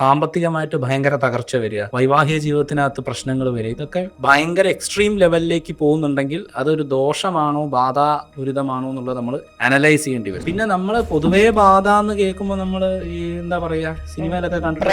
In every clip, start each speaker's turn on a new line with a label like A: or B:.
A: സാമ്പത്തികമായിട്ട് ഭയങ്കര തകർച്ച വരിക വൈവാഹിക ജീവിതത്തിനകത്ത് പ്രശ്നങ്ങൾ വരിക ഇതൊക്കെ ഭയങ്കര എക്സ്ട്രീം ലെവലിലേക്ക് പോകുന്നുണ്ടെങ്കിൽ അതൊരു ദോഷമാണോ ബാധ ദുരിതമാണോ എന്നുള്ളത് നമ്മൾ അനലൈസ് ചെയ്യേണ്ടി വരും. പിന്നെ നമ്മൾ പൊതുവേ ബാധ എന്ന് കേൾക്കുമ്പോൾ നമ്മൾ ഈ എന്താ പറയാ സിനിമയിലൊക്കെ കണ്ടിട്ട്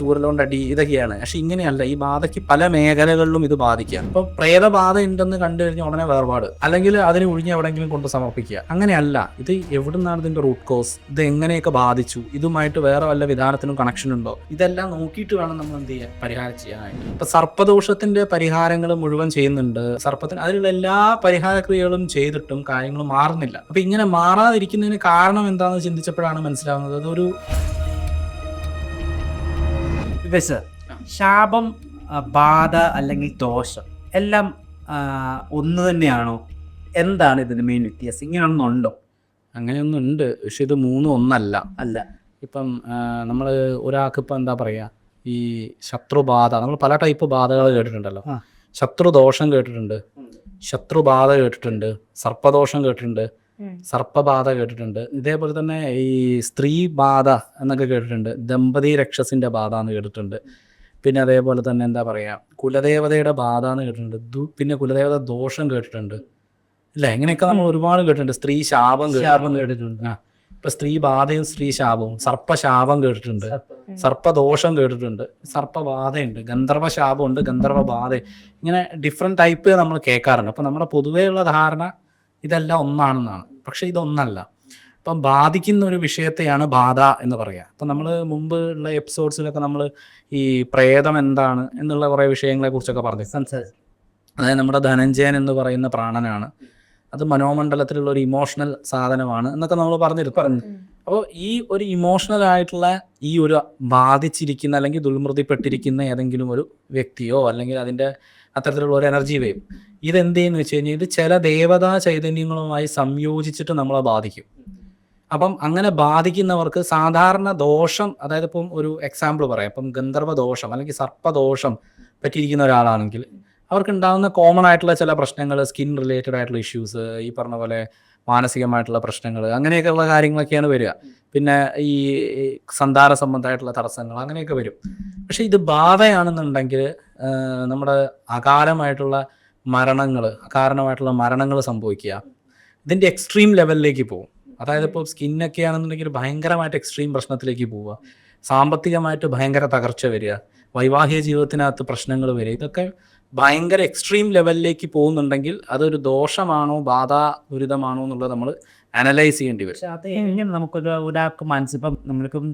A: ചൂരലോണ്ട് അടി ഇതൊക്കെയാണ്. പക്ഷെ ഇങ്ങനെയല്ല ഈ ബാധയ്ക്ക് പല മേഖലകളിലും ഇത് ബാധിക്കാം ഇപ്പൊ പ്രേതബാധ ഉണ്ടെന്ന് കണ്ടു കഴിഞ്ഞാൽ ഉടനെ വേർപാട്. അല്ലെങ്കിൽ അതിന് ഒഴിഞ്ഞ് എവിടെയെങ്കിലും കൊണ്ട് സമർപ്പിക്കുക. അങ്ങനെയല്ല ഇത് എവിടുന്നാണ് ഇതിന്റെ റൂട്ട് കോസ് ഇത് എങ്ങനെയൊക്കെ ബാധിച്ചു? ഇതുമായിട്ട് വേറെ വല്ല വിധാനത്തിനും കണക്ഷൻ ഉണ്ടോ? ഇതെല്ലാം നോക്കിയിട്ട് വേണം നമ്മൾ എന്ത് ചെയ്യാൻ പരിഹാരം ചെയ്യാനായിട്ട്. ഇപ്പൊ സർപ്പദോഷത്തിന്റെ പരിഹാരങ്ങൾ മുഴുവൻ ചെയ്യുന്നുണ്ട്. സർപ്പത്തിന് അതിലുള്ള എല്ലാ പരിഹാര ക്രിയകളും ചെയ്തിട്ടും കാര്യങ്ങൾ മാറുന്നില്ല. അപ്പൊ ഇങ്ങനെ മാറാതിരിക്കുന്നതിന് കാരണം എന്താണെന്ന് ചിന്തിച്ചപ്പോഴാണ് മനസ്സിലാവുന്നത്. അതൊരു
B: ശാപം ബാധ അല്ലെങ്കിൽ ദോഷം എല്ലാം ഒന്ന് തന്നെയാണോ? എന്താണ് ഇതിന് മെയിൻ വ്യത്യാസം? ഇങ്ങനെയൊന്നുണ്ടോ?
A: അങ്ങനെയൊന്നുണ്ട്. പക്ഷെ ഇത് മൂന്നും ഒന്നല്ല.
B: അല്ല.
A: ഇപ്പം നമ്മൾ ഒരാൾക്ക് ഇപ്പം എന്താ പറയുക ഈ ശത്രുബാധ നമ്മൾ പല ടൈപ്പ് ബാധകൾ കേട്ടിട്ടുണ്ടല്ലോ. ശത്രുദോഷം കേട്ടിട്ടുണ്ട്. ശത്രുബാധ കേട്ടിട്ടുണ്ട്. സർപ്പദോഷം കേട്ടിട്ടുണ്ട്. സർപ്പബാധ കേട്ടിട്ടുണ്ട്. ഇതേപോലെ തന്നെ ഈ സ്ത്രീ ബാധ എന്നൊക്കെ കേട്ടിട്ടുണ്ട്. ദമ്പതി രക്ഷസിന്റെ ബാധ എന്ന് കേട്ടിട്ടുണ്ട്. പിന്നെ അതേപോലെ തന്നെ എന്താ പറയുക കുലദേവതയുടെ ബാധ എന്ന് കേട്ടിട്ടുണ്ട്. ദു- പിന്നെ കുലദേവത ദോഷം കേട്ടിട്ടുണ്ട്. ഇല്ല? എങ്ങനെയൊക്കെ നമ്മൾ ഒരുപാട് കേട്ടിട്ടുണ്ട്. സ്ത്രീ ശാപം
B: ശാപം
A: കേട്ടിട്ടുണ്ട്. ആ. ഇപ്പൊ സ്ത്രീ ബാധയും സ്ത്രീ ശാപവും. സർപ്പശാപം കേട്ടിട്ടുണ്ട്. സർപ്പദോഷം കേട്ടിട്ടുണ്ട്. സർപ്പബാധയുണ്ട്. ഗന്ധർവ ശാപമുണ്ട് ഗന്ധർവ ബാധ ഇങ്ങനെ ഡിഫറെന്റ് ടൈപ്പ് നമ്മൾ കേൾക്കാറുണ്ട്. അപ്പൊ നമ്മുടെ പൊതുവെയുള്ള ധാരണ ഇതെല്ലാം ഒന്നാണെന്നാണ്. പക്ഷെ ഇതൊന്നല്ല. ഇപ്പം ബാധിക്കുന്ന ഒരു വിഷയത്തെയാണ് ബാധ എന്ന് പറയുക അപ്പം നമ്മൾ മുമ്പ് ഉള്ള എപ്പിസോഡ്സിലൊക്കെ നമ്മൾ ഈ പ്രേതം എന്താണ് എന്നുള്ള കുറേ വിഷയങ്ങളെ കുറിച്ചൊക്കെ പറഞ്ഞു.
B: സംസാരിച്ചു.
A: അതായത് നമ്മുടെ ധനഞ്ജയൻ എന്ന് പറയുന്ന പ്രാണനാണ്. അത് മനോമണ്ഡലത്തിലുള്ള ഒരു ഇമോഷണൽ സാധനമാണ് എന്നൊക്കെ നമ്മൾ പറഞ്ഞിരുന്നു. പറഞ്ഞു. അപ്പോൾ ഈ ഒരു ഇമോഷണൽ ആയിട്ടുള്ള ഈ ഒരു ബാധിച്ചിരിക്കുന്ന അല്ലെങ്കിൽ ദുർമൃതിപ്പെട്ടിരിക്കുന്ന ഏതെങ്കിലും ഒരു വ്യക്തിയോ അല്ലെങ്കിൽ അതിന്റെ അത്തരത്തിലുള്ള ഒരു എനർജി വേവ് ഇതെന്ത് ചെയ്യുന്നു വെച്ച് കഴിഞ്ഞാൽ ഇത് ചില ദേവതാ ചൈതന്യങ്ങളുമായി സംയോജിച്ചിട്ട് നമ്മളെ ബാധിക്കും. അപ്പം അങ്ങനെ ബാധിക്കുന്നവർക്ക് സാധാരണ ദോഷം അതായത് ഇപ്പം ഒരു എക്സാമ്പിൾ പറയാം. ഇപ്പം ഗന്ധർവ ദോഷം അല്ലെങ്കിൽ സർപ്പദോഷം പറ്റിയിരിക്കുന്ന ഒരാളാണെങ്കിൽ അവർക്ക് ഉണ്ടാകുന്ന കോമൺ ആയിട്ടുള്ള ചില പ്രശ്നങ്ങൾ സ്കിൻ റിലേറ്റഡ് ആയിട്ടുള്ള ഇഷ്യൂസ് ഈ പറഞ്ഞ പോലെ മാനസികമായിട്ടുള്ള പ്രശ്നങ്ങൾ അങ്ങനെയൊക്കെയുള്ള കാര്യങ്ങളൊക്കെയാണ് വരിക. പിന്നെ ഈ സന്താന സംബന്ധമായിട്ടുള്ള തടസ്സങ്ങൾ അങ്ങനെയൊക്കെ വരും. പക്ഷെ ഇത് ബാധയാണെന്നുണ്ടെങ്കിൽ നമ്മുടെ അകാലമായിട്ടുള്ള മരണങ്ങൾ അകാരണമായിട്ടുള്ള മരണങ്ങൾ സംഭവിക്കുക ഇതിന്റെ എക്സ്ട്രീം ലെവലിലേക്ക് പോകും. അതായത് ഇപ്പോൾ സ്കിന്നൊക്കെ ആണെന്നുണ്ടെങ്കിൽ ഭയങ്കരമായിട്ട് എക്സ്ട്രീം പ്രശ്നത്തിലേക്ക് പോവുക. സാമ്പത്തികമായിട്ട് ഭയങ്കര തകർച്ച വരിക. വൈവാഹിക ജീവിതത്തിനകത്ത് പ്രശ്നങ്ങൾ വരെ. ഇതൊക്കെ ഭയങ്കര എക്സ്ട്രീം ലെവലിലേക്ക് പോകുന്നുണ്ടെങ്കിൽ അതൊരു ദോഷമാണോ ബാധാ ദുരിതമാണോ എന്നുള്ളത് നമ്മൾ അനലൈസ് ചെയ്യേണ്ടി വരും.
B: അത് എങ്ങനെ നമുക്കൊരു ഒരാൾക്ക് മനസ്സിപ്പം നമ്മൾക്കും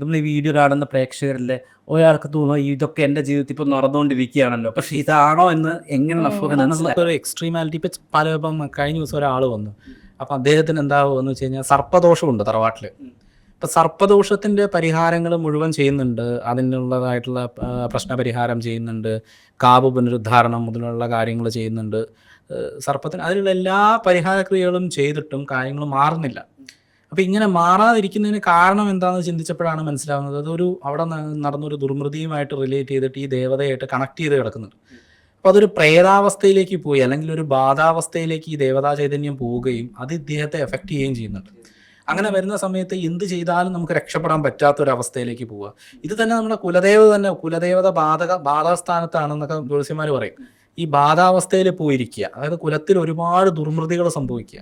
B: നമ്മൾ ഈ വീഡിയോ കാണുന്ന പ്രേക്ഷകരിലെ ഒരാൾക്ക് തോന്നുന്നു ഇതൊക്കെ എന്റെ ജീവിതത്തിൽ ഇപ്പം നടന്നുകൊണ്ടിരിക്കുകയാണല്ലോ. പക്ഷേ ഇതാണോ എന്ന് എങ്ങനെ
A: ഒരു എക്സ്ട്രീമാലിറ്റി ഇപ്പം പല ഇപ്പം കഴിഞ്ഞ ദിവസം ഒരാൾ വന്നു. അപ്പം അദ്ദേഹത്തിന് എന്താകുമെന്ന് വെച്ച് കഴിഞ്ഞാൽ സർപ്പദോഷമുണ്ട് തറവാട്ടിൽ. ഇപ്പം സർപ്പദോഷത്തിന്റെ പരിഹാരങ്ങൾ മുഴുവൻ ചെയ്യുന്നുണ്ട്. അതിനുള്ളതായിട്ടുള്ള പ്രശ്ന പരിഹാരം ചെയ്യുന്നുണ്ട്. കാവ് പുനരുദ്ധാരണം മുതലുള്ള കാര്യങ്ങൾ ചെയ്യുന്നുണ്ട്. സർപ്പത്തിന് അതിനുള്ള എല്ലാ പരിഹാര ക്രിയകളും ചെയ്തിട്ടും കാര്യങ്ങൾ മാറുന്നില്ല. അപ്പൊ ഇങ്ങനെ മാറാതിരിക്കുന്നതിന് കാരണം എന്താണെന്ന് ചിന്തിച്ചപ്പോഴാണ് മനസ്സിലാവുന്നത്. അതൊരു അവിടെ നടന്നൊരു ദുർമൃതിയുമായിട്ട് റിലേറ്റ് ചെയ്തിട്ട് ഈ ദേവതയായിട്ട് കണക്ട് ചെയ്ത് കിടക്കുന്നുണ്ട്. അപ്പൊ അതൊരു പ്രേതാവസ്ഥയിലേക്ക് പോയി അല്ലെങ്കിൽ ഒരു ബാധാവസ്ഥയിലേക്ക് ഈ ദേവതാ ചൈതന്യം പോവുകയും അത് ഇദ്ദേഹത്തെ എഫക്റ്റ് ചെയ്യുകയും ചെയ്യുന്നുണ്ട്. അങ്ങനെ വരുന്ന സമയത്ത് എന്ത് ചെയ്താലും നമുക്ക് രക്ഷപ്പെടാൻ പറ്റാത്ത ഒരു അവസ്ഥയിലേക്ക് പോവുക. ഇത് തന്നെ നമ്മുടെ കുലദേവത തന്നെ കുലദേവത ബാധക ബാധാസ്ഥാനത്താണെന്നൊക്കെ ജ്യോത്സ്യന്മാർ പറയും. ഈ ബാധാവസ്ഥയിൽ പോയിരിക്കുക. അതായത് കുലത്തിൽ ഒരുപാട് ദുർമൃതികൾ സംഭവിക്കുക.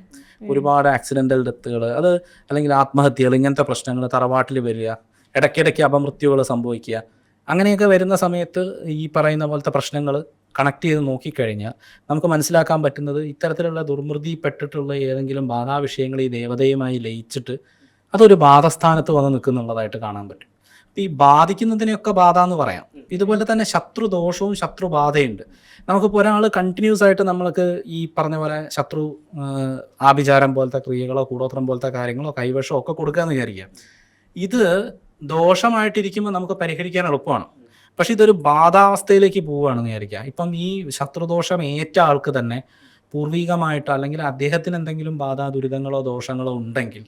A: ഒരുപാട് ആക്സിഡന്റൽ ഡെത്തുകൾ അത് അല്ലെങ്കിൽ ആത്മഹത്യകൾ ഇങ്ങനത്തെ പ്രശ്നങ്ങൾ തറവാട്ടിൽ വരിക ഇടയ്ക്കിടയ്ക്ക് അപമൃത്യുകൾ സംഭവിക്കുക. അങ്ങനെയൊക്കെ വരുന്ന സമയത്ത് ഈ പറയുന്ന പോലത്തെ പ്രശ്നങ്ങൾ കണക്ട് ചെയ്ത് നോക്കിക്കഴിഞ്ഞാൽ നമുക്ക് മനസ്സിലാക്കാൻ പറ്റുന്നത് ഇത്തരത്തിലുള്ള ദുർമൃതിപ്പെട്ടിട്ടുള്ള ഏതെങ്കിലും ബാധാവിഷയങ്ങൾ ഈ ദേവതയുമായി ലയിച്ചിട്ട് അതൊരു ബാധസ്ഥാനത്ത് വന്ന് നിൽക്കുന്നുള്ളതായിട്ട് കാണാൻ പറ്റും. ഈ ബാധിക്കുന്നതിനെയൊക്കെ ബാധ എന്ന് പറയാം. ഇതുപോലെ തന്നെ ശത്രുദോഷവും ശത്രുബാധയുണ്ട്. നമുക്കിപ്പോൾ ഒരാൾ കണ്ടിന്യൂസ് ആയിട്ട് നമ്മൾക്ക് ഈ പറഞ്ഞ പോലെ ശത്രു ആഭിചാരം പോലത്തെ ക്രിയകളോ കൂടോത്രം പോലത്തെ കാര്യങ്ങളോ കൈവശമോ ഒക്കെ കൊടുക്കുക എന്ന് വിചാരിക്കുക ഇത് ദോഷമായിട്ടിരിക്കുമ്പോൾ നമുക്ക് പരിഹരിക്കാൻ എളുപ്പമാണ്. പക്ഷെ ഇതൊരു ബാധാവസ്ഥയിലേക്ക് പോവുകയാണെന്ന് വിചാരിക്കുക. ഇപ്പം ഈ ശത്രുദോഷം ഏറ്റ ആൾക്ക് തന്നെ പൂർവികമായിട്ടോ അല്ലെങ്കിൽ അദ്ദേഹത്തിന് എന്തെങ്കിലും ബാധാ ദുരിതങ്ങളോ ദോഷങ്ങളോ ഉണ്ടെങ്കിൽ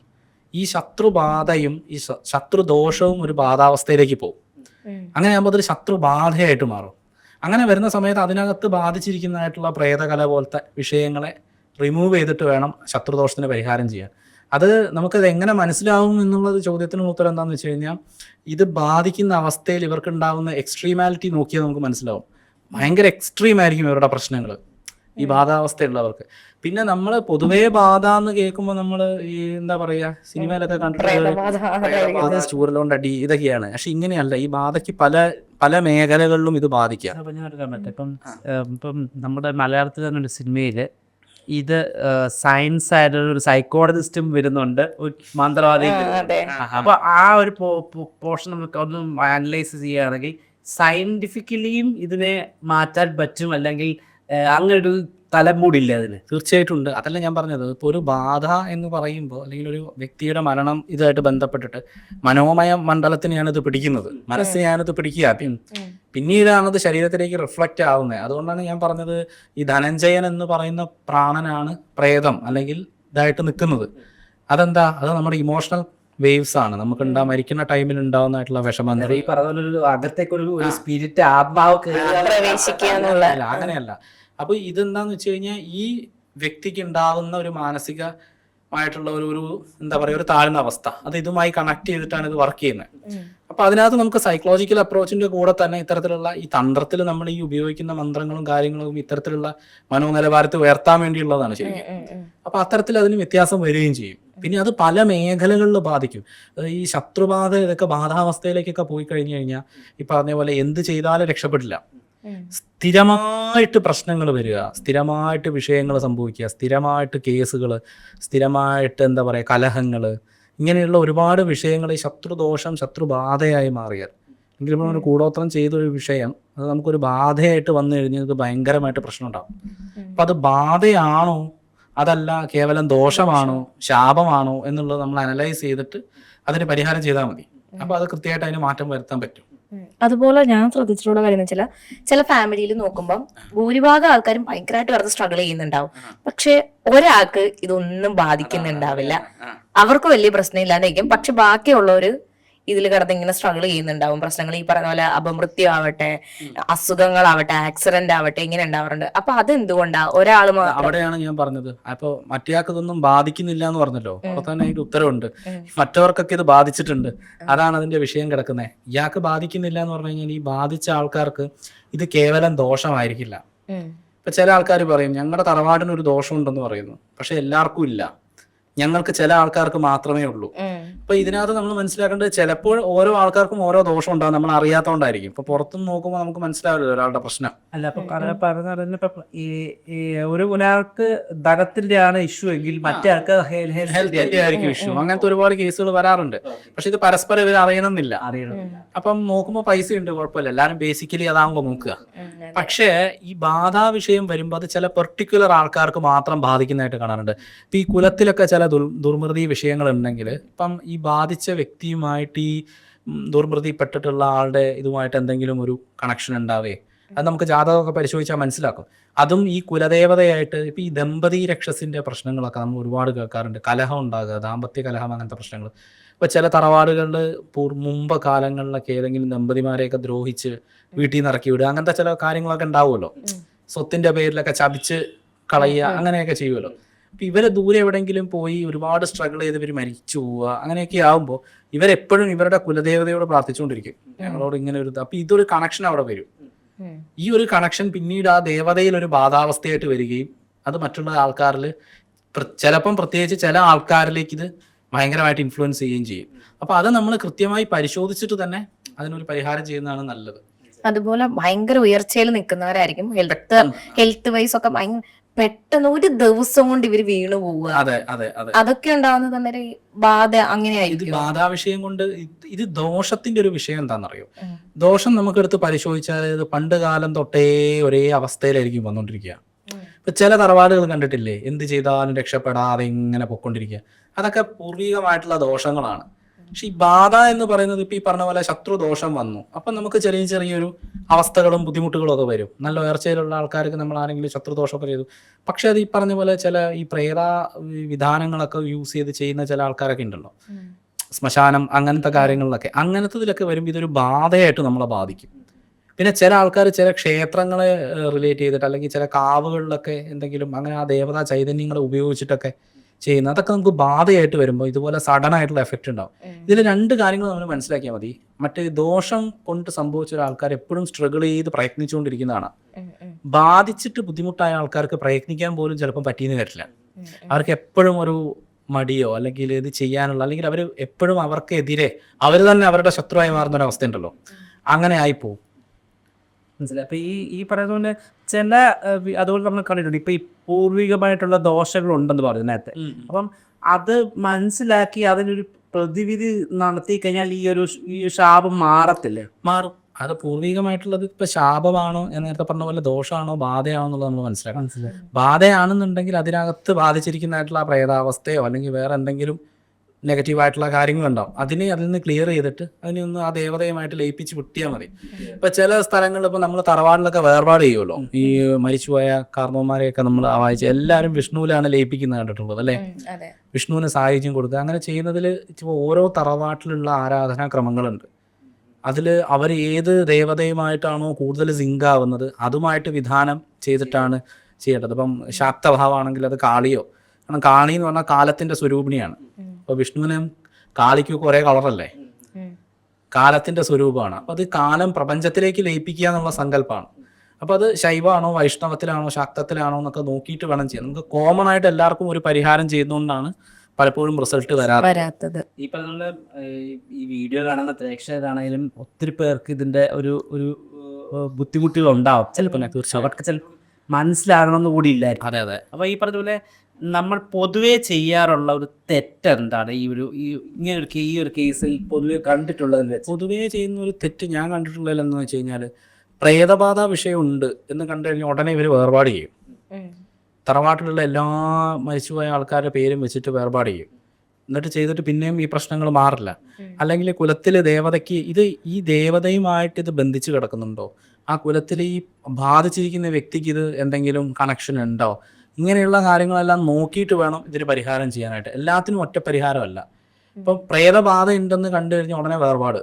A: ഈ ശത്രുബാധയും ഈ ശത്രുദോഷവും ഒരു ബാധാവസ്ഥയിലേക്ക് പോകും. അങ്ങനെ ആകുമ്പോൾ അതൊരു ശത്രുബാധയായിട്ട് മാറും. അങ്ങനെ വരുന്ന സമയത്ത് അതിനകത്ത് ബാധിച്ചിരിക്കുന്നതായിട്ടുള്ള പ്രേതകല പോലത്തെ വിഷയങ്ങളെ റിമൂവ് ചെയ്തിട്ട് വേണം ശത്രുദോഷത്തിന് പരിഹാരം ചെയ്യാൻ. അത് നമുക്കത് എങ്ങനെ മനസ്സിലാവും എന്നുള്ളത് ചോദ്യത്തിന് ഉത്തരം എന്താണെന്ന് വെച്ച് കഴിഞ്ഞാൽ ഇത് ബാധിക്കുന്ന അവസ്ഥയിൽ ഇവർക്ക് ഉണ്ടാകുന്ന എക്സ്ട്രീമാലിറ്റി നോക്കിയാൽ നമുക്ക് മനസ്സിലാവും. ഭയങ്കര എക്സ്ട്രീം ആയിരിക്കും ഇവരുടെ പ്രശ്നങ്ങൾ ഈ ബാധാവസ്ഥയുള്ളവർക്ക്. പിന്നെ നമ്മൾ പൊതുവേ ബാധ എന്ന് കേൾക്കുമ്പോൾ നമ്മൾ ഈ എന്താ പറയുക സിനിമയിലൊക്കെ
C: കണ്ടിട്ടുള്ള
A: ചൂരലോണ്ട് അടി ഇതൊക്കെയാണ്. പക്ഷെ ഇങ്ങനെയല്ല ഈ ബാധയ്ക്ക് പല പല മേഖലകളിലും ഇത്
B: ബാധിക്കാം. ഇപ്പം ഇപ്പം നമ്മുടെ മലയാളത്തിൽ തന്നെ ഒരു സിനിമയിൽ ഇത് സയൻസ് ആയിട്ട് ഒരു സൈക്കോളജിസ്റ്റും വരുന്നുണ്ട്. മന്ത്രവാദി അപ്പൊ ആ ഒരു പോർഷൻ നമുക്ക് ഒന്ന് അനലൈസ് ചെയ്യുകയാണെങ്കിൽ സയന്റിഫിക്കലിയും ഇതിനെ മാറ്റാൻ പറ്റും. അല്ലെങ്കിൽ അങ്ങനെ ഒരു തലമൂടില്ല അതിന്?
A: തീർച്ചയായിട്ടും ഉണ്ട്. അതല്ല ഞാൻ പറഞ്ഞത്. ഇപ്പോൾ ഒരു ബാധ എന്ന് പറയുമ്പോൾ അല്ലെങ്കിൽ ഒരു വ്യക്തിയുടെ മരണം ഇതായിട്ട് ബന്ധപ്പെട്ടിട്ട് മനോമയ മണ്ഡലത്തിനെയാണ് ഇത് പിടിക്കുന്നത്. മനസ്സിനെയാണ് ഇത് പിടിക്കുക. പിന്നീടാണ് അത് ശരീരത്തിലേക്ക് റിഫ്ലക്റ്റ് ആവുന്നത്. അതുകൊണ്ടാണ് ഞാൻ പറഞ്ഞത് ഈ ധനഞ്ജയൻ എന്ന് പറയുന്ന പ്രാണനാണ് പ്രേതം അല്ലെങ്കിൽ ഇതായിട്ട് നിൽക്കുന്നത്. അതെന്താ? അത് നമ്മുടെ ഇമോഷണൽ വേവ്സ് ആണ്. നമുക്ക് ഉണ്ടാ മരിക്കുന്ന ടൈമിൽ ഉണ്ടാവുന്നതായിട്ടുള്ള വിഷമം
B: ഈ പറഞ്ഞ ഒരു അകത്തേക്കൊരു ഒരു സ്പിരിറ്റ് ആത്മാവ്
C: പ്രവേശിക്കുക
A: അങ്ങനെയല്ല അപ്പൊ ഇതെന്താന്ന് വെച്ച് കഴിഞ്ഞാൽ ഈ വ്യക്തിക്ക് ഉണ്ടാവുന്ന ഒരു മാനസികമായിട്ടുള്ള ഒരു ഒരു എന്താ പറയുക ഒരു താഴ്ന്ന അവസ്ഥ. അത് ഇതുമായി കണക്ട് ചെയ്തിട്ടാണ് ഇത് വർക്ക് ചെയ്യുന്നത്. അപ്പൊ അതിനകത്ത് നമുക്ക് സൈക്കോളജിക്കൽ അപ്രോച്ചിന്റെ കൂടെ തന്നെ ഇത്തരത്തിലുള്ള ഈ തന്ത്രത്തിൽ നമ്മൾ ഈ ഉപയോഗിക്കുന്ന മന്ത്രങ്ങളും കാര്യങ്ങളും ഇത്തരത്തിലുള്ള മനോനിലവാരത്തെ ഉയർത്താൻ വേണ്ടിയുള്ളതാണ് ശരിക്കും. അപ്പൊ അത്തരത്തിൽ അതിന് വ്യത്യാസം വരികയും ചെയ്യും. പിന്നെ അത് പല മേഖലകളിൽ ബാധിക്കും. ഈ ശത്രുബാധ ഇതൊക്കെ ബാധാവസ്ഥയിലേക്കൊക്കെ പോയി കഴിഞ്ഞു കഴിഞ്ഞാൽ ഈ പറഞ്ഞ പോലെ എന്ത് ചെയ്താലും രക്ഷപ്പെടില്ല. സ്ഥിരമായിട്ട് പ്രശ്നങ്ങൾ വരിക സ്ഥിരമായിട്ട് വിഷയങ്ങൾ സംഭവിക്കുക സ്ഥിരമായിട്ട് കേസുകൾ സ്ഥിരമായിട്ട് എന്താ പറയുക കലഹങ്ങൾ ഇങ്ങനെയുള്ള ഒരുപാട് വിഷയങ്ങൾ ഈ ശത്രുദോഷം ശത്രുബാധയായി മാറിയാൽ. എങ്കിലും ഒരു കൂടോത്രം ചെയ്തൊരു വിഷയം അത് നമുക്കൊരു ബാധയായിട്ട് വന്നു കഴിഞ്ഞാൽ ഇത് ഭയങ്കരമായിട്ട് പ്രശ്നം ഉണ്ടാകും അപ്പൊ അത് ബാധയാണോ അതല്ല കേവലം ദോഷമാണോ ശാപമാണോ എന്നുള്ളത് നമ്മൾ അനലൈസ് ചെയ്തിട്ട് അതിന് പരിഹാരം ചെയ്താൽ മതി. അപ്പൊ അത് കൃത്യമായിട്ട് അതിന് മാറ്റം വരുത്താൻ പറ്റും.
C: അതുപോലെ ഞാൻ ശ്രദ്ധിച്ചിട്ടുള്ള കാര്യം എന്ന് വെച്ചാൽ ചില ഫാമിലിയിൽ നോക്കുമ്പോൾ ഭൂരിഭാഗം ആൾക്കാരും ഭയങ്കരമായിട്ട് വെറുതെ സ്ട്രഗിൾ ചെയ്യുന്നുണ്ടാവും. പക്ഷെ ഒരാൾക്ക് ഇതൊന്നും ബാധിക്കുന്നുണ്ടാവില്ല. അവർക്ക് വലിയ പ്രശ്നമില്ലാണ്ടിരിക്കും പക്ഷെ ബാക്കിയുള്ളവര് ഇതിൽ കിടന്ന് ഇങ്ങനെ സ്ട്രഗിൾ ചെയ്യുന്നുണ്ടാവും. പ്രശ്നങ്ങൾ ഈ പറഞ്ഞ പോലെ അപമൃത്യു ആവട്ടെ അസുഖങ്ങളാവട്ടെ ആക്സിഡന്റ് ആവട്ടെ ഇങ്ങനെ ഉണ്ടാവാറുണ്ട്. അപ്പൊ അതെന്തുകൊണ്ടാ? ഒരാൾ
A: അവിടെയാണ് ഞാൻ പറഞ്ഞത്. അപ്പൊ മറ്റേയാൾക്ക് ഇതൊന്നും ബാധിക്കുന്നില്ല എന്ന് പറഞ്ഞല്ലോ. അപ്പൊ തന്നെ അതിന്റെ ഉത്തരവുണ്ട്. മറ്റവർക്കൊക്കെ ഇത് ബാധിച്ചിട്ടുണ്ട്. അതാണ് അതിന്റെ വിഷയം കിടക്കുന്നത്. ഇയാൾക്ക് ബാധിക്കുന്നില്ല എന്ന് പറഞ്ഞു കഴിഞ്ഞാൽ ഈ ബാധിച്ച ആൾക്കാർക്ക് ഇത് കേവലം ദോഷമായിരിക്കില്ല. ഇപ്പൊ ചില ആൾക്കാർ പറയും ഞങ്ങളുടെ തറവാടിന് ഒരു ദോഷമുണ്ടെന്ന് പറയുന്നു. പക്ഷെ എല്ലാവർക്കും ഇല്ല. ഞങ്ങൾക്ക് ചില ആൾക്കാർക്ക് മാത്രമേ ഉള്ളൂ.
C: ഉം.
A: അപ്പൊ ഇതിനകത്ത് നമ്മൾ മനസ്സിലാക്കേണ്ടത് ചിലപ്പോൾ ഓരോ ആൾക്കാർക്കും ഓരോ ദോഷം ഉണ്ടാവും. നമ്മൾ അറിയാത്തോണ്ടായിരിക്കും. ഇപ്പൊ പുറത്തുനിന്ന് നോക്കുമ്പോൾ നമുക്ക് മനസ്സിലാവില്ല ഒരാളുടെ പ്രശ്നം.
B: അല്ല അപ്പൊ പറഞ്ഞ ഒരു ഒരാൾക്ക് ധനത്തിന്റെ ആണ് ഇഷ്യൂ എങ്കിൽ മറ്റേ ആൾക്ക്
A: ഹെൽത്തി ആയിരിക്കും ഇഷ്യൂ അങ്ങനത്തെ ഒരുപാട് കേസുകൾ വരാറുണ്ട്. പക്ഷെ ഇത് പരസ്പരം ഇവർ അറിയണമെന്നില്ല.
B: അറിയണം.
A: അപ്പം നോക്കുമ്പോൾ പൈസ ഉണ്ട് കുഴപ്പമില്ല. എല്ലാരും ബേസിക്കലി അതാകുമ്പോൾ നോക്കുക. പക്ഷേ ഈ ബാധാ വിഷയം വരുമ്പോൾ അത് ചില പെർട്ടിക്കുലർ ആൾക്കാർക്ക് മാത്രം ബാധിക്കുന്നതായിട്ട് കാണാറുണ്ട്. ഇപ്പൊ ഈ കുലത്തിലൊക്കെ ചില ദുർ ദുർമൃതി വിഷയങ്ങൾ ഉണ്ടെങ്കിൽ ഇപ്പം ഈ ബാധിച്ച വ്യക്തിയുമായിട്ട് ഈ ദുർമൃതിപ്പെട്ടിട്ടുള്ള ആളുടെ ഇതുമായിട്ട് എന്തെങ്കിലും ഒരു കണക്ഷൻ ഉണ്ടാവേ? അത് നമുക്ക് ജാതകമൊക്കെ പരിശോധിച്ചാൽ മനസ്സിലാക്കും. അതും ഈ കുലദേവതയായിട്ട് ഇപ്പം ഈ ദമ്പതി രക്ഷസിന്റെ പ്രശ്നങ്ങളൊക്കെ നമ്മൾ ഒരുപാട് കേൾക്കാറുണ്ട്. കലഹം ഉണ്ടാകുക ദാമ്പത്യ കലഹം അങ്ങനത്തെ പ്രശ്നങ്ങൾ. ഇപ്പൊ ചില തറവാടുകളിൽ പൂർ മുമ്പ് കാലങ്ങളിലൊക്കെ ഏതെങ്കിലും ദമ്പതിമാരെയൊക്കെ ദ്രോഹിച്ച് വീട്ടിൽ നിന്ന് ഇറക്കി വിടുക അങ്ങനത്തെ ചില കാര്യങ്ങളൊക്കെ ഉണ്ടാവുമല്ലോ. സ്വത്തിന്റെ പേരിലൊക്കെ ചതിച്ച് കളയുക അങ്ങനെയൊക്കെ ചെയ്യുമല്ലോ. ഇവരെ ദൂരെ എവിടെങ്കിലും പോയി ഒരുപാട് സ്ട്രഗിൾ ചെയ്ത് ഇവർ മരിച്ചു പോവുക അങ്ങനെയൊക്കെ ആകുമ്പോൾ ഇവരെപ്പോഴും ഇവരുടെ കുലദേവതയോട് പ്രാർത്ഥിച്ചുകൊണ്ടിരിക്കും. ഞങ്ങളോട് ഇങ്ങനെ ഒരു. അപ്പൊ ഇതൊരു കണക്ഷൻ അവിടെ വരും. ഈ ഒരു കണക്ഷൻ പിന്നീട് ആ ദേവതയിൽ ഒരു ബാധാവസ്ഥയായിട്ട് വരികയും അത് മറ്റുള്ള ആൾക്കാരിൽ ചിലപ്പം പ്രത്യേകിച്ച് ചില ആൾക്കാരിലേക്ക് ഇത് ഭയങ്കരമായിട്ട് ഇൻഫ്ലുവൻസ് ചെയ്യുകയും ചെയ്യും. അപ്പൊ അത് നമ്മൾ കൃത്യമായി പരിശോധിച്ചിട്ട് തന്നെ അതിനൊരു പരിഹാരം ചെയ്യുന്നതാണ് നല്ലത്.
C: അതുപോലെ ഭയങ്കര ഉയർച്ചയിൽ നിൽക്കുന്നവരായിരിക്കും. ഹെൽത്ത് ഹെൽത്ത് വൈസ് ഒക്കെ ഭയങ്കര പെട്ടെന്ന് ഒരു ദിവസം കൊണ്ട് ഇവർ വീണു പോവുക.
A: അതെ അതെ അതെ.
C: അതൊക്കെ ഉണ്ടാവുന്നത് അന്നേരം ബാധ
A: ഇത്
C: അങ്ങനെയായിരിക്കും.
A: ബാധാ വിഷയം കൊണ്ട് ഇത് ഇത് ദോഷത്തിന്റെ ഒരു വിഷയം എന്താണെന്നറിയോ. ദോഷം നമുക്കെടുത്ത് പരിശോധിച്ചാൽ ഇത് പണ്ട് കാലം തൊട്ടേ ഒരേ അവസ്ഥയിലായിരിക്കും വന്നുകൊണ്ടിരിക്കുക ഇപ്പൊ ചില തറവാടുകൾ കണ്ടിട്ടില്ലേ? എന്ത് ചെയ്താലും രക്ഷപ്പെടാതെ ഇങ്ങനെ പൊക്കൊണ്ടിരിക്കുക അതൊക്കെ പൂർവികമായിട്ടുള്ള ദോഷങ്ങളാണ്. പക്ഷെ ഈ ബാധ എന്ന് പറയുന്നത് ഇപ്പൊ ഈ പറഞ്ഞ പോലെ ശത്രു ദോഷം വന്നു. അപ്പൊ നമുക്ക് ചെറിയ ചെറിയൊരു അവസ്ഥകളും ബുദ്ധിമുട്ടുകളും ഒക്കെ വരും. നല്ല ഉയർച്ചയിലുള്ള ആൾക്കാർക്ക് നമ്മൾ ആരെങ്കിലും ശത്രുദോഷമൊക്കെ ചെയ്തു. പക്ഷെ അത് ഈ പറഞ്ഞ പോലെ ചില ഈ പ്രേത വിധാനങ്ങളൊക്കെ യൂസ് ചെയ്ത് ചെയ്യുന്ന ചില ആൾക്കാരൊക്കെ ഉണ്ടല്ലോ. ശ്മശാനം അങ്ങനത്തെ കാര്യങ്ങളിലൊക്കെ. അങ്ങനത്തതിലൊക്കെ വരുമ്പോൾ ഇതൊരു ബാധയായിട്ട് നമ്മളെ ബാധിക്കും. പിന്നെ ചില ആൾക്കാർ ചില ക്ഷേത്രങ്ങളെ റിലേറ്റ് ചെയ്തിട്ട് അല്ലെങ്കിൽ ചില കാവുകളിലൊക്കെ എന്തെങ്കിലും അങ്ങനെ ആ ദേവതാ ചൈതന്യങ്ങളെ ഉപയോഗിച്ചിട്ടൊക്കെ ചെയ്യുന്നത്. അതൊക്കെ നമുക്ക് ബാധയായിട്ട് വരുമ്പോൾ ഇതുപോലെ സഡൻ ആയിട്ടുള്ള എഫക്റ്റ് ഉണ്ടാവും. ഇതിൽ രണ്ട് കാര്യങ്ങൾ നമ്മൾ മനസ്സിലാക്കിയാൽ മതി. മറ്റേ ദോഷം കൊണ്ട് സംഭവിച്ച ഒരാൾക്കാർ എപ്പോഴും സ്ട്രഗിൾ ചെയ്ത് പ്രയത്നിച്ചുകൊണ്ടിരിക്കുന്നതാണ്. ബാധിച്ചിട്ട് ബുദ്ധിമുട്ടായ ആൾക്കാർക്ക് പ്രയത്നിക്കാൻ പോലും ചിലപ്പോൾ പറ്റിയെന്ന് വരില്ല. അവർക്ക് എപ്പോഴും ഒരു മടിയോ അല്ലെങ്കിൽ ഇത് ചെയ്യാനുള്ള അല്ലെങ്കിൽ അവർ എപ്പോഴും അവർക്കെതിരെ അവർ തന്നെ അവരുടെ ശത്രുവായി മാറുന്ന ഒരു അവസ്ഥ ഉണ്ടല്ലോ അങ്ങനെ ആയിപ്പോവും.
B: മനസ്സിലായി? അപ്പൊ ഈ ഈ പറയുന്ന പോലെ ചില അതുപോലെ നമ്മൾ കണ്ടിട്ടുണ്ട്. ഇപ്പൊ ഈ പൂർവികമായിട്ടുള്ള ദോഷങ്ങൾ ഉണ്ടെന്ന് പറഞ്ഞു നേരത്തെ. അപ്പം അത് മനസ്സിലാക്കി അതിനൊരു പ്രതിവിധി നടത്തി കഴിഞ്ഞാൽ ഈ ഒരു ഈ ശാപം മാറത്തില്ലേ?
A: മാറും. അത് പൂർവികമായിട്ടുള്ളത് ഇപ്പൊ ശാപമാണോ ഞാൻ നേരത്തെ പറഞ്ഞ പോലെ ദോഷമാണോ ബാധയാണോ എന്നുള്ളത് നമ്മൾ
B: മനസ്സിലാക്കാം
A: ബാധയാണെന്നുണ്ടെങ്കിൽ അതിനകത്ത് ബാധിച്ചിരിക്കുന്നതായിട്ടുള്ള ആ പ്രേതാവസ്ഥയോ അല്ലെങ്കിൽ വേറെ എന്തെങ്കിലും നെഗറ്റീവായിട്ടുള്ള കാര്യങ്ങളുണ്ടാവും അതിനെ അതിൽ നിന്ന് ക്ലിയർ ചെയ്തിട്ട് അതിനെ ഒന്ന് ആ ദേവതയുമായിട്ട് ലയിപ്പിച്ച് വിട്ടിയാൽ മതി. ഇപ്പൊ ചില സ്ഥലങ്ങളിൽ ഇപ്പൊ നമ്മൾ തറവാടിലൊക്കെ വേർപാട് ചെയ്യുമല്ലോ ഈ മരിച്ചുപോയ കാർന്നവന്മാരെയൊക്കെ നമ്മൾ വായിച്ച് എല്ലാവരും വിഷ്ണുവിലാണ് ലയിപ്പിക്കുന്നത് കണ്ടിട്ടുള്ളത് അല്ലേ? വിഷ്ണുവിന് സാഹചര്യം കൊടുക്കുക. അങ്ങനെ ചെയ്യുന്നതിൽ ഇപ്പോൾ ഓരോ തറവാട്ടിലുള്ള ആരാധനാ ക്രമങ്ങളുണ്ട് അതിൽ അവർ ഏത് ദേവതയുമായിട്ടാണോ കൂടുതൽ സിങ്ക് ആവുന്നത് അതുമായിട്ട് വിധാനം ചെയ്തിട്ടാണ് ചെയ്യേണ്ടത്. ഇപ്പം ശാക്തഭാവമാണെങ്കിൽ അത് കാളിയോ. കാരണം കാളി എന്ന് പറഞ്ഞാൽ കാലത്തിന്റെ സ്വരൂപിണിയാണ്. അപ്പോൾ വിഷ്ണുവിനും കാളിക്ക് കുറേ കളറല്ലേ? കാലത്തിന്റെ സ്വരൂപമാണ്. അപ്പോൾ അത് കാലം പ്രപഞ്ചത്തിലേക്ക് ലയിപ്പിക്കുക എന്നുള്ള സങ്കല്പമാണ് അപ്പോൾ അത് ശൈവമാണോ വൈഷ്ണവത്തിലാണോ ശാക്തത്തിലാണോ എന്നൊക്കെ നോക്കിയിട്ട് വേണം ചെയ്യാൻ. നമുക്ക് കോമൺ ആയിട്ട് എല്ലാവർക്കും ഒരു പരിഹാരം ചെയ്യുന്നതുകൊണ്ടാണ് പലപ്പോഴും റിസൾട്ട്
C: വരാത്തത്.
B: ഈ പറഞ്ഞ ഈ വീഡിയോ കാണുന്ന പ്രേക്ഷകരാണെങ്കിലും ഒത്തിരി പേർക്ക് ഇതിന്റെ ഒരു ഒരു ബുദ്ധിമുട്ടുകൾ ഉണ്ടാവും. ചിലപ്പോൾ തീർച്ചയായും. അവർക്ക് ചിലപ്പോൾ മനസ്സിലാകണമെന്ന് കൂടി ഇല്ലായിരുന്നു
A: അതെ അതെ.
B: അപ്പോൾ ഈ പറഞ്ഞ പോലെ നമ്മൾ പൊതുവെ ചെയ്യാറുള്ള ഒരു തെറ്റ് എന്താണ് ഈ ഒരു ഈ ഇങ്ങനെ ഒരു ഈ ഒരു കേസിൽ പൊതുവെ കണ്ടിട്ടുള്ളതിൽ പൊതുവെ
A: പൊതുവേ ചെയ്യുന്ന ഒരു തെറ്റ് ഞാൻ കണ്ടിട്ടുള്ളതിൽ എന്ന് വെച്ച് കഴിഞ്ഞാൽ പ്രേതബാധ വിഷയമുണ്ട് എന്ന് കണ്ടു കഴിഞ്ഞാൽ ഉടനെ ഇവർ വേർപാട് ചെയ്യും. തറവാട്ടിലുള്ള എല്ലാ മരിച്ചുപോയ ആൾക്കാരുടെ പേരും വെച്ചിട്ട് വേർപാട് ചെയ്യും. എന്നിട്ട് ചെയ്തിട്ട് പിന്നെയും ഈ പ്രശ്നങ്ങൾ മാറില്ല. അല്ലെങ്കിൽ കുലത്തിലെ ദേവതയ്ക്ക് ഇത് ഈ ദേവതയുമായിട്ട് ഇത് ബന്ധിച്ച് കിടക്കുന്നുണ്ടോ? ആ കുലത്തിൽ ഈ ബാധിച്ചിരിക്കുന്ന വ്യക്തിക്ക് ഇത് എന്തെങ്കിലും കണക്ഷൻ ഉണ്ടോ? ഇങ്ങനെയുള്ള കാര്യങ്ങളെല്ലാം നോക്കിയിട്ട് വേണം ഇതിന് പരിഹാരം ചെയ്യാനായിട്ട്. എല്ലാത്തിനും ഒറ്റ പരിഹാരമല്ല. ഇപ്പം പ്രേതബാധ ഉണ്ടെന്ന് കണ്ടു കഴിഞ്ഞാൽ ഉടനെ വേർപാട്.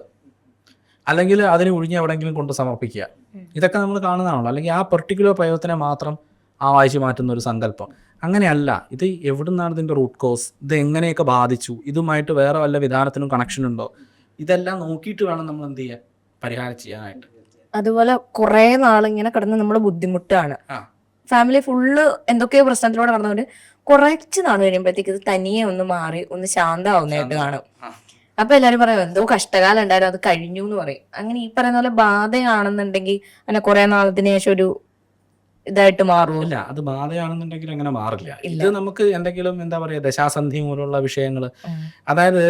A: അല്ലെങ്കിൽ അതിന് ഒഴിഞ്ഞ് എവിടെയെങ്കിലും കൊണ്ട് സമർപ്പിക്കുക. ഇതൊക്കെ നമ്മൾ കാണുന്നതാണല്ലോ. അല്ലെങ്കിൽ ആ പെർട്ടിക്കുലർ പ്രയോഗത്തിനെ മാത്രം ആ വായിച്ചു മാറ്റുന്ന ഒരു സങ്കല്പം. അങ്ങനെയല്ല. ഇത് എവിടുന്നാണ് ഇതിന്റെ റൂട്ട് കോസ് ഇത് എങ്ങനെയൊക്കെ ബാധിച്ചു? ഇതുമായിട്ട് വേറെ വല്ല വിധാനത്തിനും കണക്ഷൻ ഉണ്ടോ? ഇതെല്ലാം നോക്കിയിട്ട് വേണം നമ്മൾ എന്ത് ചെയ്യാൻ പരിഹാരം ചെയ്യാനായിട്ട്.
C: അതുപോലെ കുറെ നാളിങ്ങനെ കിടന്ന് നമ്മൾ ബുദ്ധിമുട്ടാണ്. ഫാമിലി ഫുള്ള് എന്തൊക്കെയോ പ്രശ്നത്തിലൂടെ നടന്നുകൊണ്ട് കുറച്ച് നാൾ കഴിയുമ്പോഴത്തേക്ക് ഇത് തനിയെ ഒന്ന് മാറി ഒന്ന് ശാന്തമാവുന്നതായിട്ട് കാണും. അപ്പൊ എല്ലാരും പറയും എന്തോ കഷ്ടകാലം ഉണ്ടായിരുന്നു അത് കഴിഞ്ഞു എന്ന് പറയും. അങ്ങനെ ഈ പറയുന്ന പോലെ ബാധയാണെന്നുണ്ടെങ്കിൽ അങ്ങനെ കുറെ നാളത്തിന് ശേഷം ഒരു ഇതായിട്ട് മാറും
A: ഇല്ല അത് ബാധയാണെന്നുണ്ടെങ്കിൽ അങ്ങനെ മാറില്ല. ഇത് നമുക്ക് എന്തെങ്കിലും എന്താ പറയാ ദശാസന്ധി മൂലമുള്ള വിഷയങ്ങൾ അതായത്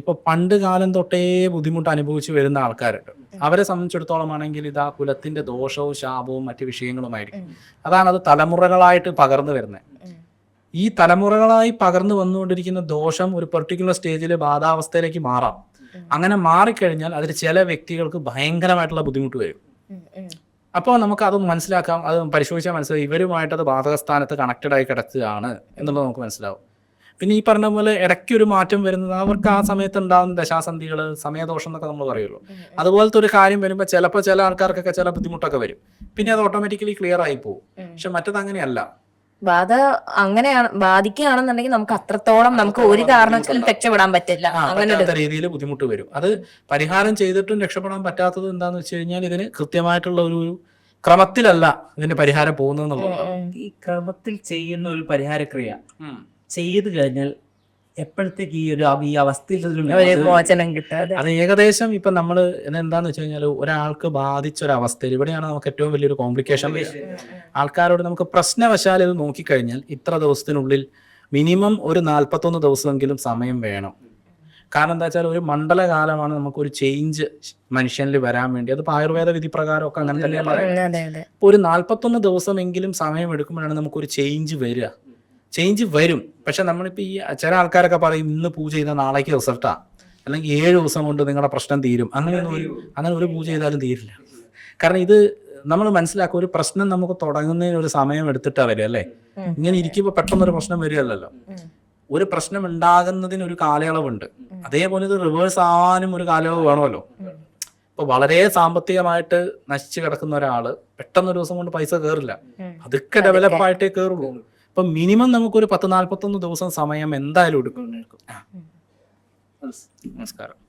A: ഇപ്പൊ പണ്ട് കാലം തൊട്ടേ ബുദ്ധിമുട്ട് അനുഭവിച്ചു വരുന്ന ആൾക്കാരുണ്ട്. അവരെ സംബന്ധിച്ചിടത്തോളം ആണെങ്കിൽ ഇത് ആ കുലത്തിന്റെ ദോഷവും ശാപവും മറ്റു വിഷയങ്ങളുമായിരിക്കും. അതാണ് അത് തലമുറകളായിട്ട് പകർന്നു വരുന്നത്. ഈ തലമുറകളായി പകർന്നു വന്നുകൊണ്ടിരിക്കുന്ന ദോഷം ഒരു പെർട്ടിക്കുലർ സ്റ്റേജിൽ ബാധാവസ്ഥയിലേക്ക് മാറാം. അങ്ങനെ മാറിക്കഴിഞ്ഞാൽ അതിൽ ചില വ്യക്തികൾക്ക് ഭയങ്കരമായിട്ടുള്ള ബുദ്ധിമുട്ട് വരും. അപ്പോൾ നമുക്ക് അത് മനസ്സിലാക്കാം അത് പരിശോധിച്ചാൽ മനസ്സിലാവും. ഇവരുമായിട്ട് അത് ബാധകസ്ഥാനത്ത് കണക്റ്റഡ് ആയി കിടക്കുകയാണ് എന്നുള്ളത് നമുക്ക് മനസ്സിലാവും. പിന്നെ ഈ പറഞ്ഞ പോലെ ഇടയ്ക്ക് ഒരു മാറ്റം വരുന്നത് അവർക്ക് ആ സമയത്ത് ഉണ്ടാകുന്ന ദശാസന്ധികൾ സമയദോഷം എന്നൊക്കെ നമ്മൾ പറയുള്ളൂ. അതുപോലത്തെ ഒരു കാര്യം വരുമ്പോൾ ചിലപ്പോൾ ചില ആൾക്കാർക്കൊക്കെ ചില ബുദ്ധിമുട്ടൊക്കെ വരും. പിന്നെ അത് ഓട്ടോമാറ്റിക്കലി ക്ലിയർ ആയി പോകും. പക്ഷെ മറ്റത് അങ്ങനെയല്ല.
C: ബാധ അങ്ങനെയാണ് ബാധിക്കുകയാണെന്നുണ്ടെങ്കിൽ നമുക്ക് അത്രത്തോളം നമുക്ക് ഒരു കാരണവശാലും രക്ഷപ്പെടാൻ പറ്റില്ല. അങ്ങനെ
A: രീതിയിൽ ബുദ്ധിമുട്ട് വരും. അത് പരിഹാരം ചെയ്തിട്ടും രക്ഷപ്പെടാൻ പറ്റാത്തത് എന്താന്ന് വെച്ച് കഴിഞ്ഞാൽ ഇതിന് കൃത്യമായിട്ടുള്ള ഒരു ഒരു ക്രമത്തിലല്ല ഇതിന്റെ പരിഹാരം പോകുന്നത്
B: ഈ ക്രമത്തിൽ ചെയ്യുന്ന ഒരു പരിഹാരക്രിയ. ചെയ്തു കഴിഞ്ഞാൽ എപ്പോഴത്തേക്ക് ഈ ഒരു ഈ അവസ്ഥയിൽ ഒരു
C: ഒരു മോചനം കിട്ടാതെ
A: അത്. ഏകദേശം ഇപ്പൊ നമ്മൾ എന്താന്ന് വെച്ച് കഴിഞ്ഞാൽ ഒരാൾക്ക് ബാധിച്ച ഒരു അവസ്ഥയിൽ ഇവിടെയാണ് നമുക്ക് ഏറ്റവും വലിയൊരു കോംപ്ലിക്കേഷൻ ആൾക്കാരോട് നമുക്ക് പ്രശ്നവശാൽ ഇത് നോക്കിക്കഴിഞ്ഞാൽ ഇത്ര ദിവസത്തിനുള്ളിൽ മിനിമം ഒരു നാൽപ്പത്തൊന്ന് ദിവസമെങ്കിലും സമയം വേണം. കാരണം എന്താ വെച്ചാൽ ഒരു മണ്ഡലകാലമാണ് നമുക്കൊരു ചേഞ്ച് മനുഷ്യനിൽ വരാൻ വേണ്ടി. അത് ആയുർവേദ വിധി പ്രകാരമൊക്കെ അങ്ങനെ ഇപ്പൊ ഒരു നാൽപ്പത്തൊന്ന് ദിവസമെങ്കിലും സമയം എടുക്കുമ്പോഴാണ് നമുക്കൊരു ചേഞ്ച് വരിക. ചേഞ്ച് വരും. പക്ഷെ നമ്മളിപ്പോൾ ഈ ചില ആൾക്കാരൊക്കെ പറയും ഇന്ന് പൂജ ചെയ്ത നാളേക്ക് റിസൾട്ടാ അല്ലെങ്കിൽ ഏഴ് ദിവസം കൊണ്ട് നിങ്ങളുടെ പ്രശ്നം തീരും. അങ്ങനെയൊന്നും ഒരു അങ്ങനെ ഒരു പൂജ ചെയ്താലും തീരില്ല. കാരണം ഇത് നമ്മൾ മനസ്സിലാക്കുക ഒരു പ്രശ്നം നമുക്ക് തുടങ്ങുന്നതിന് ഒരു സമയം എടുത്തിട്ടാ വരിക അല്ലേ? ഇങ്ങനെ ഇരിക്കുമ്പോൾ പെട്ടെന്നൊരു പ്രശ്നം
C: വരികയല്ലോ
A: ഒരു പ്രശ്നം ഉണ്ടാകുന്നതിന് ഒരു കാലയളവുണ്ട്. അതേപോലെ ഇത് റിവേഴ്സ് ആവാനും ഒരു കാലയളവ് വേണമല്ലോ. ഇപ്പൊ വളരെ സാമ്പത്തികമായിട്ട് നശിച്ചു കിടക്കുന്ന ഒരാൾ പെട്ടെന്ന് ഒരു ദിവസം കൊണ്ട് പൈസ കയറില്ല. അതൊക്കെ ഡെവലപ്പ് ആയിട്ടേ കയറുള്ളൂ അപ്പം മിനിമം നമുക്കൊരു പത്ത് നാൽപ്പത്തൊന്ന് ദിവസം സമയം എന്തായാലും എടുക്കും. നമസ്കാരം.